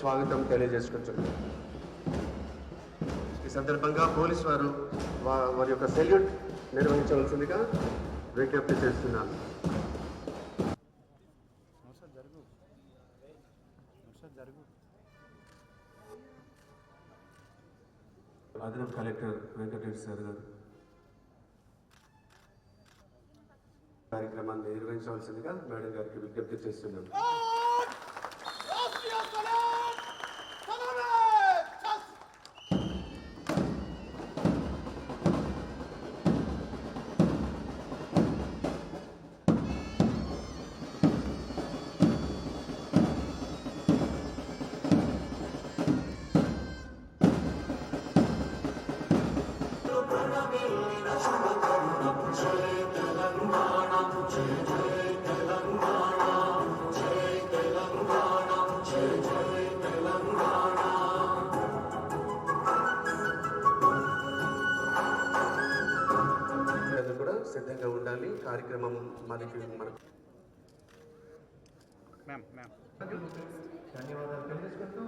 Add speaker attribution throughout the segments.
Speaker 1: స్వాగతం తెలియజేసుకుంటున్నాం ఈ సందర్భంగా పోలీస్ వారు వారి యొక్క సెల్యూట్ నిర్వహించవలసిందిగా విజ్ఞప్తి చేస్తున్నాను. అదనపు కలెక్టర్ వెంకటరెడ్డి సార్ గారు. కార్యక్రమాన్ని నిర్వహించవలసిందిగా మేడం గారికి విజ్ఞప్తి చేస్తున్నాను. సిద్ధంగా ఉండాలి. కార్యక్రమం మనకి మనకు
Speaker 2: మ్యామ్ మ్యామ్
Speaker 1: ధన్యవాదాలు. తెలియజేసుకుంటూ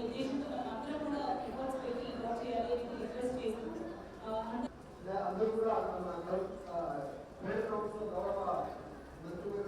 Speaker 3: ఉద్దేశంతో మనం కూడా ఎఫర్ట్స్ పెట్టి వర్క్ చేయాలి రిక్వెస్ట్ చేస్తూ అందరూ
Speaker 4: కూడా గౌరవ మంత్రులు